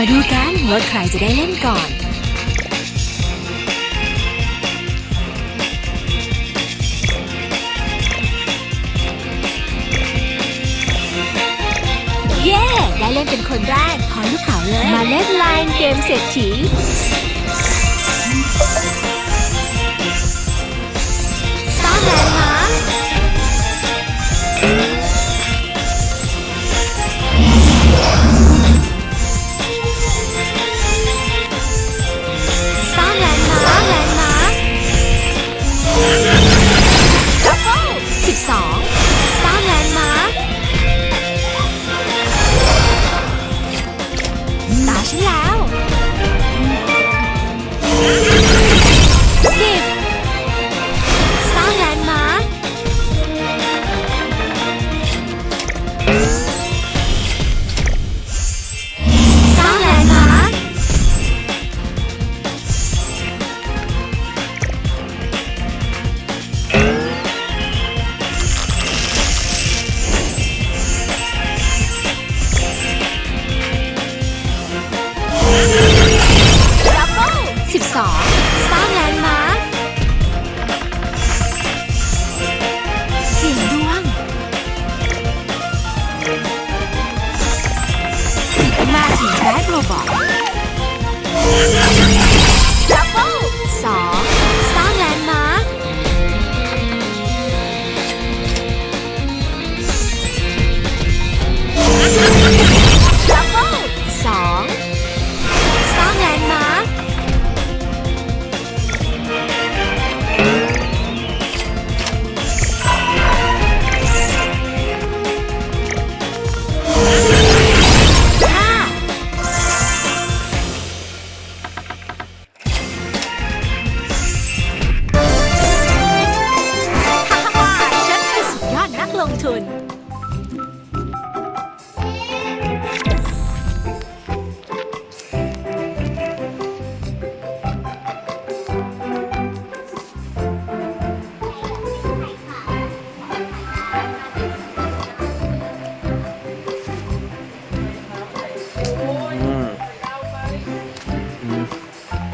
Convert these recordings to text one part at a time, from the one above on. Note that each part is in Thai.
มาดูกันว่าใครจะได้เล่นก่อน เล่นเป็นคนแรกขอลูกเขาเลย มาเล่นไลน์เกมเศรษฐี ตาฉั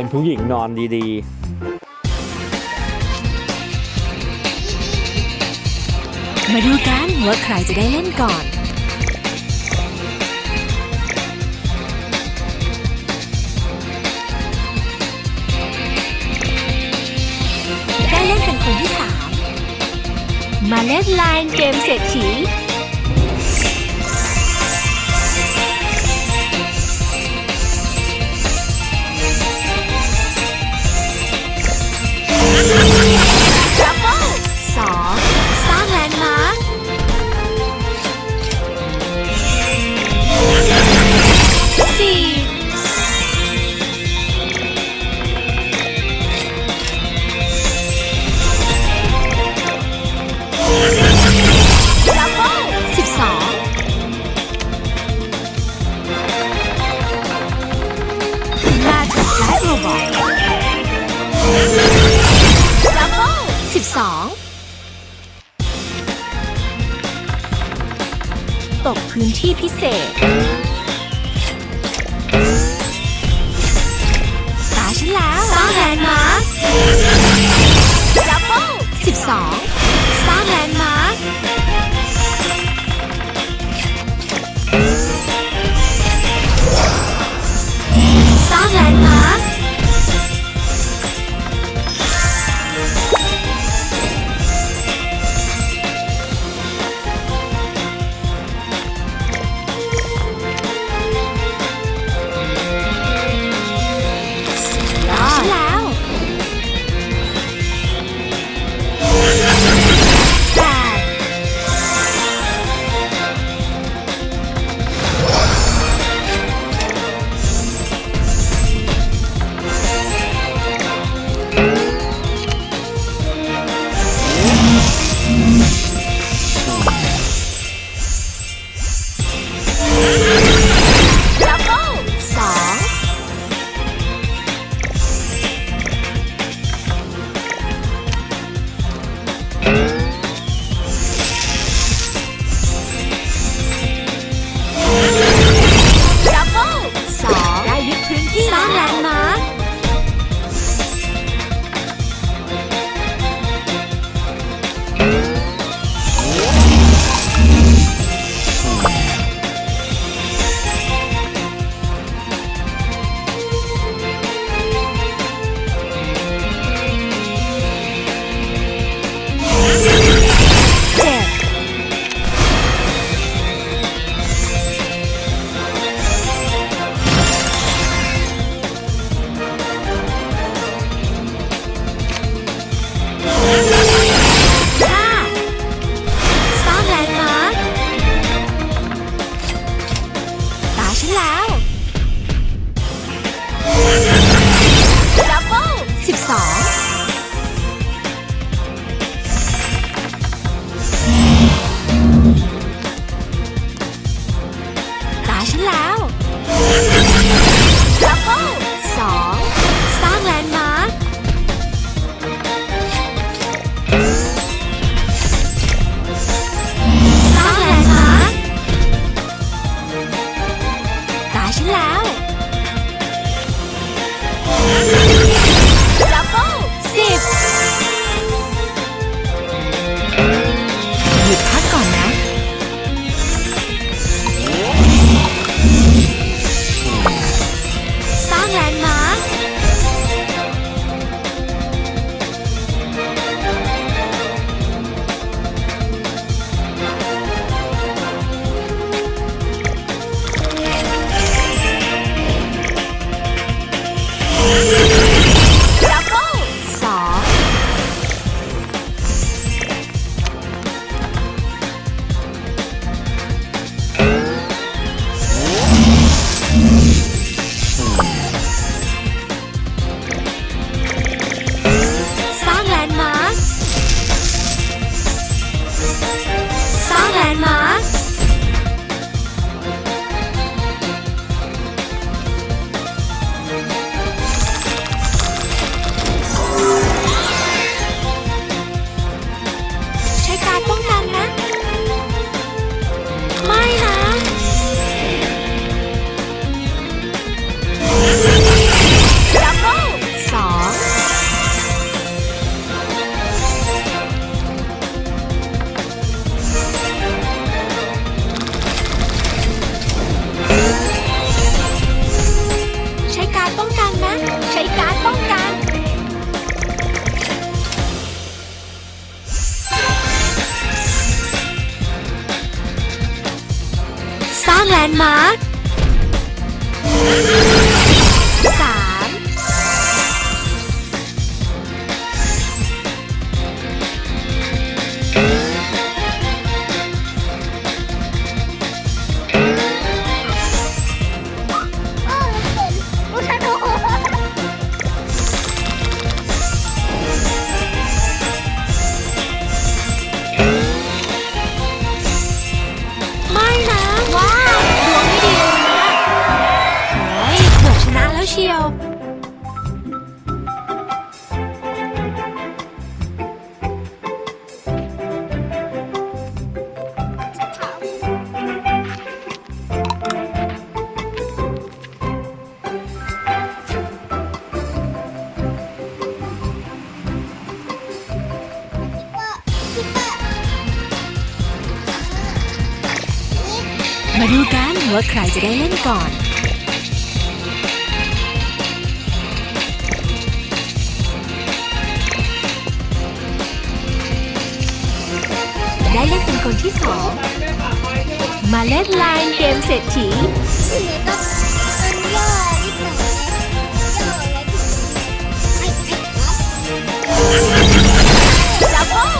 เป็นผู้หญิงนอนดีมาดูกันว่าใครจะได้เล่นก่อน ได้เล่นเป็นคนที่สามมาเล่นไลน์เกมเศรษฐี บอทดับเบิลสิบสองตกพื้นที่พิเศษ ตาฉันแล้วสร้างแลนมาร์คดับเบิลสิบสอง นด์มาร์คาใครจะได้เล่นก่อน ได้เล่นเป็นคนที่สอง มาเล่นไลน์เกมเศรษฐี Double!